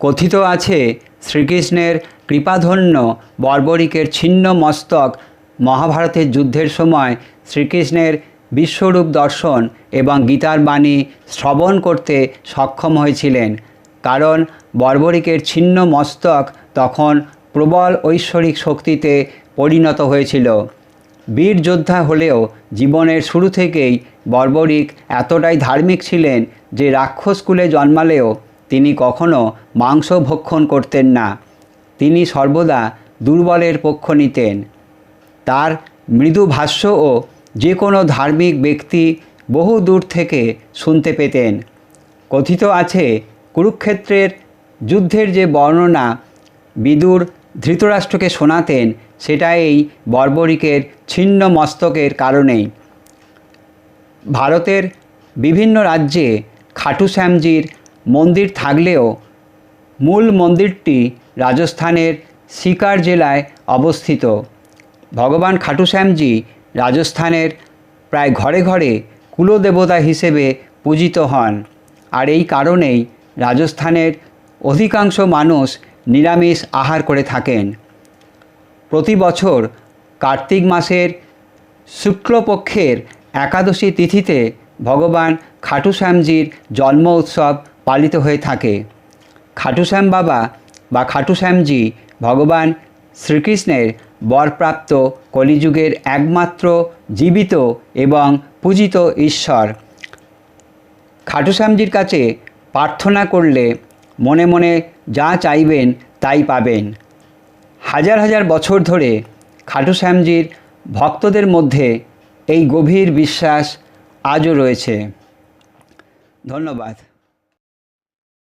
কথিত আছে শ্রীকৃষ্ণের কৃপাধন্য বর্বরিকের ছিন্ন মস্তক মহাভারতের যুদ্ধের সময় শ্রীকৃষ্ণের বিশ্বরূপ দর্শন এবং গীতার বাণী শ্রবণ করতে সক্ষম হয়েছিলেন। কারণ বর্বরিকের ছিন্ন মস্তক তখন প্রবল ঐশ্বরিক শক্তিতে পরিণত হয়েছিল। বীর যোদ্ধা হলেও জীবনের শুরু থেকেই বর্বরিক এতটাই ধার্মিক ছিলেন যে রাক্ষসকুলে জন্মালেও তিনি কখনো মাংস ভক্ষণ করতেন না। তিনি সর্বদা দুর্বলের পক্ষ নিতেন। তার মৃদু ভাষ্যও যে কোনো ধার্মিক ব্যক্তি বহু দূর থেকে শুনতে পেতেন। কথিত আছে, কুরুক্ষেত্রের যুদ্ধের যে বর্ণনা বিদুর ধৃতরাষ্ট্রকে শোনাতেন সেটা এই বর্বরিকের ছিন্ন মস্তকের কারণেই। ভারতের বিভিন্ন রাজ্যে খাটু শ্যামজির মন্দির থাকলেও মূল মন্দিরটি রাজস্থানের সিকার জেলায় অবস্থিত। ভগবান খাটু শ্যামজি রাজস্থানের প্রায় ঘরে ঘরে কুলদেবতা হিসেবে পূজিত হন। আর এই কারণেই রাজস্থানের অধিকাংশ মানুষ নিরামিষ আহার করে থাকেন। প্রতি বছর কার্তিক মাসের শুক্লপক্ষের একাদশী তিথিতে ভগবান খাটুশ্যামজির জন্ম উৎসব পালিত হয়ে থাকে। খাটুশ্যাম বাবা বা খাটুশ্যামজি ভগবান শ্রীকৃষ্ণের বরপ্রাপ্ত কলিযুগের একমাত্র জীবিত এবং পূজিত ঈশ্বর। খাটুশ্যামজির কাছে প্রার্থনা করলে মনে মনে যা চাইবেন তাই পাবেন। হাজার হাজার বছর ধরে খাটু শ্যামজির ভক্তদের মধ্যে এই গভীর বিশ্বাস আজও রয়েছে। ধন্যবাদ।